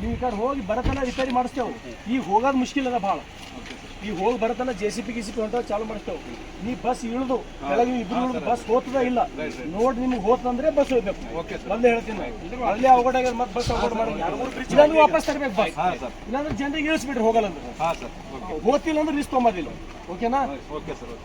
ನೀವು ಈ ಕಡೆ ಹೋಗಿ ಬರತನ ರಿಪೇರಿ ಮಾಡಿಸ್ತೇವೆ. ಈಗ ಹೋಗೋದು ಮುಷ್ಕಿಲ್ ಅದ ಭಾಳ. ಈಗ ಹೋಗಿ ಬರತನ ಜೆ ಸಿ ಪಿ ಗಿ ಸಿ ಪಿ ಹೊಂಟ ಚಾಲು ಮಾಡಿಸ್ತೇವೆ. ನೀ ಬಸ್ ಇಳಿದು ಕೆಳಗೆ ಇಬ್ರು ಇಳಿದು ಬಸ್ ಹೋತದ ಇಲ್ಲ ನೋಡಿ ನಿಮ್ಗೆ ಹೋತಂದ್ರೆ ಬಸ್ ಹೋಗ್ಬೇಕು. ಮೊದಲೇ ಹೇಳ್ತೀನಿ. ಅಲ್ಲೇ ಅವಘಡ ಮತ್ತೆ ಬಸ್ ಅವಘಡ ಮಾಡಿ ವಾಪಸ್ ತರಬೇಕು ಬಸ್ ಹಾಂ ಸರ್. ಇಲ್ಲಾಂದ್ರೆ ಜನರಿಗೆ ಇಳಿಸ್ಬಿಡ್ರಿ ಹೋಗಲ್ಲ ಅಂದ್ರೆ. ಹೋಗ್ತಿಲ್ಲ ಅಂದ್ರೆ ರಿಸ್ಕ್ ತೊಗೊಂಬೋದಿಲ್ಲ ಓಕೆನಾ ಓಕೆ ಸರ್ ಓಕೆ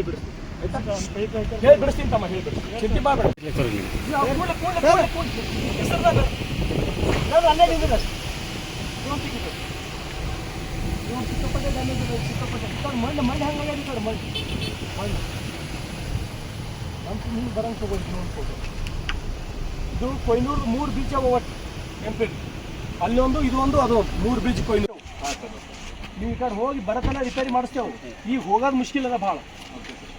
ಹೇಳ್ಬಿಡಿ ಹೇಳ್ಬಿಡಿಸ್ತೀನಿ ತಮ್ಮ ಹೇಳ್ಬಿಡಿ ಚಿಂತೆ ಮಾಡಬೇಡ ಅಲ್ಲೇ ನಿಂದಿರ ಸಿಕ್ಕಾಪಟ್ಟೆ ಡ್ಯಾಮೇಜ್ ಇದೆ ಸಿಕ್ಕಾಪಟ್ಟೆ ಕಡೆ ಮಣ್ಣು ಮಣ್ಣು ಕಡೆ ಮಣ್ಣು ಮಣ್ಣು ನಮ್ಮ ಹಿಂಗೆ ಬರಂಗೆ ನೋಡಿ ಇದು ಕೊಯ್ನೂರು ಮೂರು ಬೀಚ್ ಅಲ್ಲಿ ಒಂದು ಇದು ಒಂದು ಅದು ಮೂರು ಬೀಚ್ ಕೊಯ್ನೂರು ನೀವು ಈ ಕಡೆ ಹೋಗಿ ಬರತನ ರಿಪೇರಿ ಮಾಡಿಸ್ತೇವೆ. ಈಗ ಹೋಗೋದು ಮುಷ್ಕಿಲ್ ಅದ ಭಾಳ.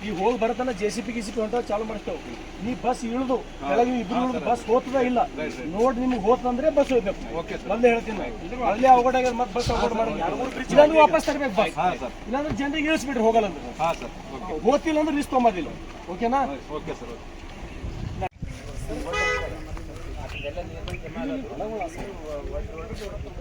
ಈಗ ಹೋಗಿ ಬರತ್ತಲ್ಲ ಜೆ ಸಿ ಪಿ ಗಿ ಸಿ ಪಿ ಹೊಂಟ ಚಾಲು ಮಾಡಿಸ್ತೇವೆ ನೀ ಬಸ್ ಇಳಿದು ಕೆಳಗೆ ಇಬ್ರು ಇಳಿದು ಬಸ್ ಹೋಗ್ತದ ಇಲ್ಲ? ನೋಡಿ ನಿಮ್ಗೆ ಹೋತಂದ್ರೆ ಬಸ್ ಹೋಗ್ಬೇಕು. ಮೊದಲೇ ಹೇಳ್ತೀನಿ. ಅಲ್ಲೇ ಅವಘಡ ಮತ್ತೆ ಬಸ್ ಅವಘಡ ಮಾಡಿ ಇಲ್ಲ ನೀವು ವಾಪಸ್ ತರಬೇಕು ಬಸ್ ಇಲ್ಲಾಂದ್ರೆ ಜನರಿಗೆ ಇಳಿಸ್ಬಿಡ್ರಿ ಹೋಗಲ್ಲ ಅಂದ್ರೆ ಸರ್. ಓಕೆ. ಹೋಗ್ತಿಲ್ಲ ಅಂದ್ರೆ ರಿಸ್ಕ್ ತೊಗೊಂಬೋದಿಲ್ಲ ಓಕೆನಾ? Okay sir. ಓಕೆ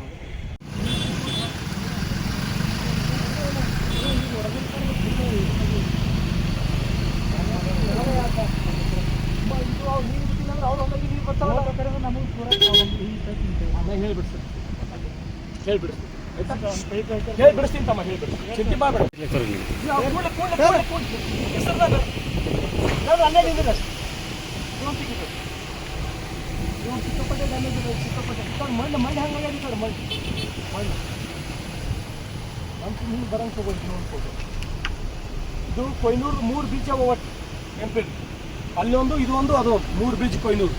ಹೇಳ್ಬಿಡಿಸ್ತೀನಿ ತಮ್ಮ ಹೇಳ್ಬಿಡಿ ಚಿಂತೆ ಮಾಡಬೇಡ ಅಲ್ಲೇ ನಿಂದಿರ ಸಿಕ್ಕಾಪಟ್ಟೆ ಡ್ಯಾಮೇಜ್ ಇದೆ ಸಿಕ್ಕಾಪಟ್ಟೆ ಮಣ್ಣು ಮಣ್ಣು ಈ ಕಡೆ ಮಣ್ಣು ಮಣ್ಣು ನಮ್ಮ ಹಿಂಗೆ ಬರಂಗೆ ತಗೊಳ್ಳಿ ನೋಡಿ ಫೋಟೋ ಇದು ಕೊಯ್ನೂರು ಮೂರು ಬೀಚ್ ಅವ ಒಟ್ಟು ಎಂಪಿ ಅಲ್ಲಿ ಒಂದು, ಇದು ಒಂದು, ಅದು ಮೂರು beach Koynur.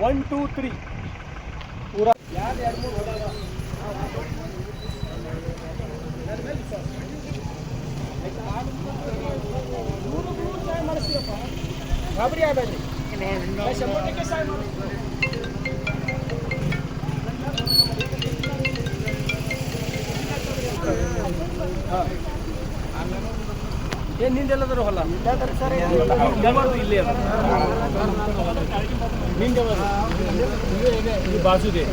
One two three ಪೂರ ಯಾರು ಎರಡು ಮೂರು ಹೊಲ ನೂರು ನೂರು ಸಹಾಯ ಮಾಡಿಸ್ತೀರಪ್ಪ ಗಾಬರಿ ಆಗಬೇಡ್ರಿ ಶಂಬರ್ ಟಕ್ಕೆ ಸಹಾಯ ಮಾಡಿ ಏನ್ ನಿಂದೆಲ್ಲದ್ರ ಹೊಲ? ಇಲ್ಲಿ. ನಿಂದೆ ಈ ಬಾಜುದೆ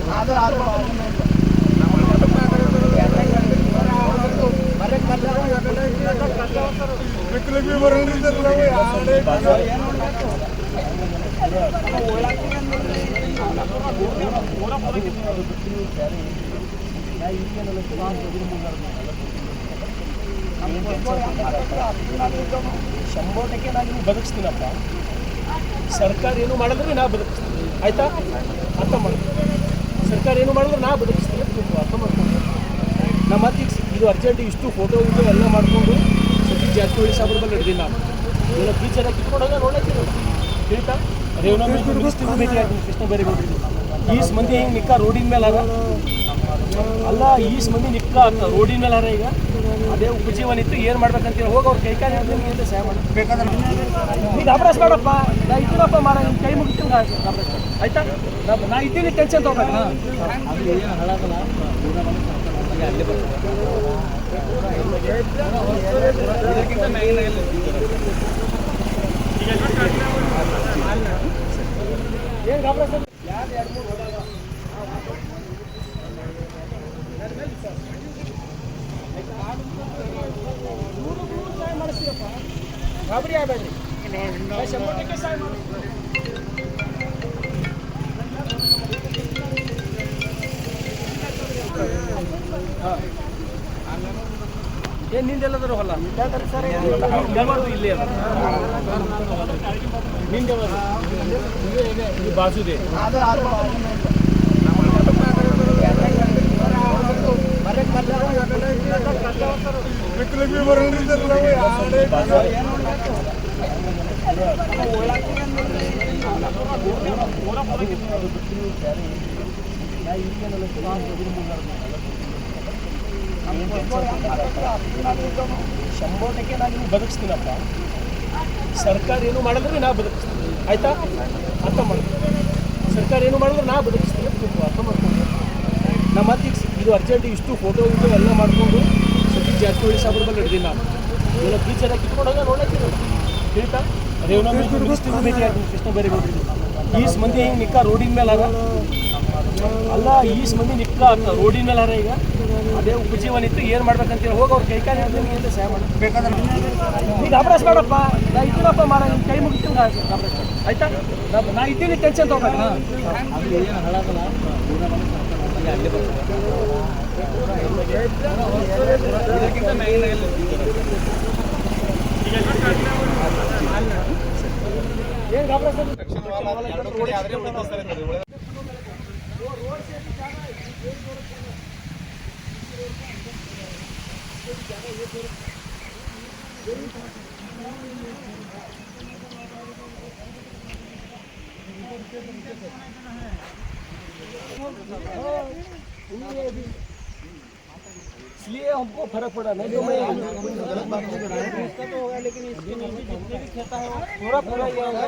ಶಂಬರ್ ಟಕ್ಕೆ ನಾನು ಬದುಕಿಸ್ತೀನಪ್ಪ. ಸರ್ಕಾರ ಏನು ಮಾಡಿದ್ರೆ ನಾ ಬದುಕಿಸ್ತೀನಿ. ಆಯ್ತಾ? ಅರ್ಥ ಮಾಡಿ ಸರ್ಕಾರ ಏನು ಮಾಡಿದ್ರೆ ನಾ ಬದುಕಿಸ್ತೀನಿ ಅಂತ ನೀವು ಅರ್ಥ ಮಾಡ್ಕೊಂಡು ನಮ್ಮ ಮತ್ತೆ ಇದು ಅರ್ಜೆಂಟ್ ಇಷ್ಟು ಫೋಟೋ ಇದು ಎಲ್ಲ ಮಾಡಿಕೊಂಡು ಸತೀಶ್ ಜಾರಕಿಹೊಳಿ ಸಾಬ್ರ ಬಲ್ಲಿ ಹಿಡ್ದಿಲ್ಲ ಇವತ್ತು ಟೀಚರ್ ಕಿತ್ಕೊಂಡಾಗ ನೋಡಕ್ಕಿಲ್ಲ ಹೇಳ್ತಾ ಆಗ್ತೀನಿ ಕೃಷ್ಣ ಬೈರೇಗೌಡರಿಗೆ ಈಸ್ ಮಂದಿ ಹಿಂಗೆ ನಿಕ್ಕ ರೋಡಿನ ಮೇಲೆ ಅದ? ಅಲ್ಲ ಈಸ್ ಮಂದಿ ನಿಕ್ಕ ಅಂತ ರೋಡಿನ ಮೇಲೆ ಅದ ಈಗ. ಅದೇ ಉಪಜೀವನ ಇತ್ತು, ಏನು ಮಾಡ್ಬೇಕಂತೀರಿ? ಹೋಗಿ ಅವ್ರ ಕೈ ಕಾಲು ಹಿಡ್ದು ಹಿಂಗೆ ಸಹಾಯ ಮಾಡಿ. ನೀ ಗಾಬರಾಸ್ ಮಾಡಪ್ಪ ನಾ ಇದ್ದೀನಪ್ಪ ಮಾಡ ನಿಮ್ಮ ಕೈ ಮುಗಿತೀನಿ ಆಯ್ತಾ? ನಾ- ಇದ್ದೀನಿ ಟೆನ್ಷನ್ ತಗೋಬೇಕು ಏನು ಗಾಬರಾಸ್ ಯಾರು ಎರಡು ಮೂರು ಹೊಡೆದ ಮೂರು ಮೂರು ಏನು ನಿಂದೆಲ್ಲದರೂ ಹೊಲ ಯಾವಾಗಲೂ ಇಲ್ಲೇ ನಿಂದೆ ಈ ಬಾಜುದೆ ಶಂಭರ್ ಟಕ್ಕೆ ನಾನು ನಿಮ್ಗೆ ಬದುಕಿಸ್ತೀನಪ್ಪ. ಸರ್ಕಾರ ಏನು ಮಾಡಿದ್ರೆ ನಾ ಬದುಕಿಸ್ತೀನಿ. ಆಯ್ತಾ? ಅರ್ಥ ಮಾಡಿ ಸರ್ಕಾರ ಏನು ಮಾಡಿದ್ರೆ ನಾ ಬದುಕಿಸ್ತೀನಿ. ಅರ್ಥ ಮಾಡ್ಕೊಂಡು ನಮ್ಮ ಅತ್ತಿಗೆ ಇದು ಅರ್ಜೆಂಟ್ ಇಷ್ಟು ಫೋಟೋ ಇದು ಎಲ್ಲ ಮಾಡ್ಕೊಂಡು ಸತಿ ಜಾರಕಿಹೊಳಿ ಸಾಬ್ರ ನಡೆದಿ ಹಿಡ್ದಿಲ್ಲ ಇವತ್ತು ಟೀಚರ್ ಕಿತ್ಕೊಂಡಾಗ ನೋಡಕ್ಕಿಲ್ಲ ಹೇಳ್ತಾ? ರೇವಣ ಮಿನಿಸ್ಟ್ರಿಗೂ ಭೇಟಿ ಆಗ್ತೀನಿ ಕೃಷ್ಣ ಬೇರೆ ಈಸ್ ಮಂದಿ ಹಿಂಗೆ ನಿಕ್ಕ ರೋಡಿನ ಮೇಲೆ ಅದ ಅಲ್ಲ ಈಸ್ ಮಂದಿ ನಿಕ್ಕ ಅಂತ ರೋಡಿನ ಮೇಲೆ ಅದ ಈಗ. ಅದೇ ಉಪಜೀವನ ಇತ್ತು ಏನು ಮಾಡ್ಬೇಕಂತ ಹೋಗಿ ಅವ್ರ ಕೈ ಕಾಲು ಹೇಳ್ತೀನಿ ಏನು ಸಹಾಯ ಮಾಡಿ. ನೀ ಗಾಬರಾಸ್ ಮಾಡಪ್ಪ. ನಾ ಇದ್ದೀನಪ್ಪ ಮಾಡ ನಿಮ್ಮ ಕೈ ಮುಗಿತೀನಿ ಬೇಡ ಆಯ್ತಾ? ನಾ- ನಾ ಇದ್ದೀನಿ ಟೆನ್ಷನ್ ತಗೋಬೇಡ. ಏನು ಗಾಬರಾಸ್ इसलिए हमको फ़र्क पड़ा, नहीं तो मैं गलत बात कर रहा इसका तो होगा, लेकिन इसके नीचे जितने भी खेता है पूरा पूरा हुआ है।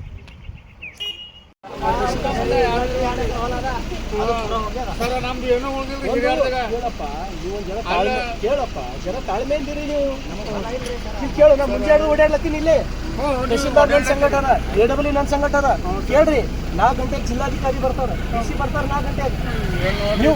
ಕ್ಲೀನ್ ಕೇಳಪ್ಪ ನೀವು ಜನ ತಾಳ್ಮೆ ಕೇಳಪ್ಪ ಜನ ನೀವು ನೀವು ಕೇಳು ನಾ ಮುಂಜಾನೆ ಓಡಾಡ್ಲತ್ತೀನಿ ಇಲ್ಲಿ ತಹಶೀಲ್ದಾರ್ ನನ್ನ ಸಂಘಟನ ಎ ಡಬ್ಲ್ಯೂ ನನ್ನ ಸಂಘಟನ ಕೇಳ್ರಿ ನಾಲ್ಕು ಗಂಟೆಗೆ ಜಿಲ್ಲಾಧಿಕಾರಿ ಬರ್ತಾರೆ ಡಿ ಸಿ ಬರ್ತಾರೆ ನಾಲ್ಕು ಗಂಟೆಗೆ ನೀವು